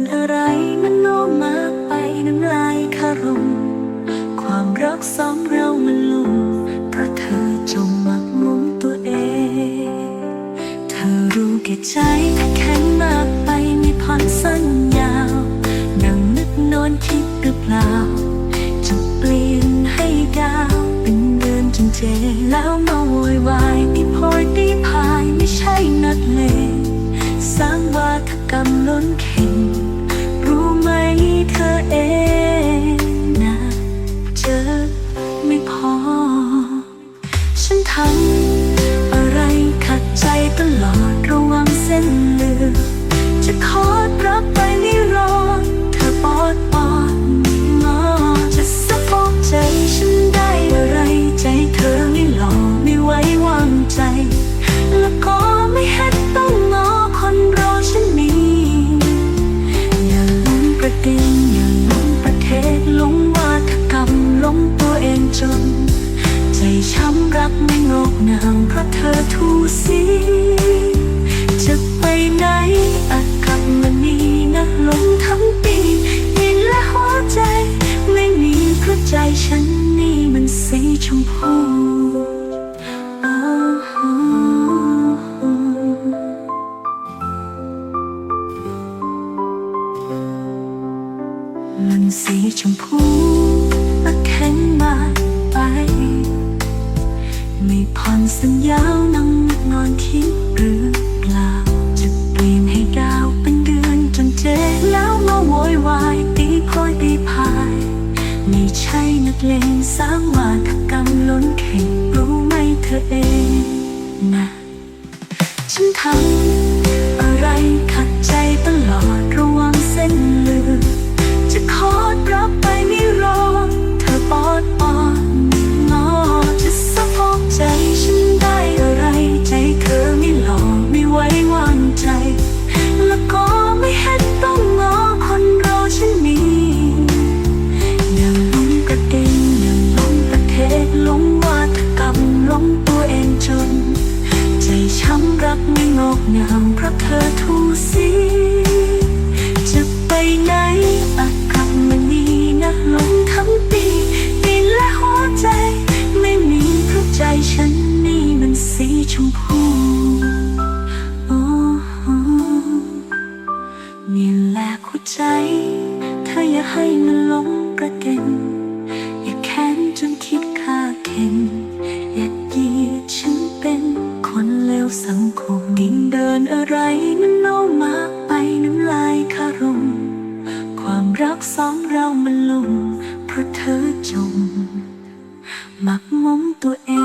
นอะไรมันโลมาไปน้ำลายคารม ความรักซ้อมเรามันลุ่มเพราะเธอจงมักมุมตัวเอง เธอรู้แก่ใจแข็งมากไปมีผ่อนสั้นยาวนั่งนึกนอนคิดหรือเปล่าจะเปลี่ยนให้ดาวเป็นเดินจนเจแล้วมาโวยวายดีพอยดีพายไม่ใช่นัดเลงสร้างวาทกรรมล้นเข็ง มันสีชมพูและแข็งมาไป ไม่ผ่นสัญญาวนำนอนคิดหรือเปล่า จะเปลี่ยนให้ดาวเป็นเดือนจนเจแล้วมาโวยวายตีคอยตีพาย ไม่ใช่นักเลงสร้างวาทกรรมโเพราะเธอทุ่งสี จะไปไหนอากาศมันนีนะลงทั้งปีปีและหัวใจ ไม่มีเพระใจฉันนี่มันสีชมพูมีและหัวใจ เธออย่าให้มันลง สังคมดินเดินอะไรนั้นโน้มากไปน้ำลายคารม ความรักสองเรามันลงเพราะเธอจม มักมุมตัวเอง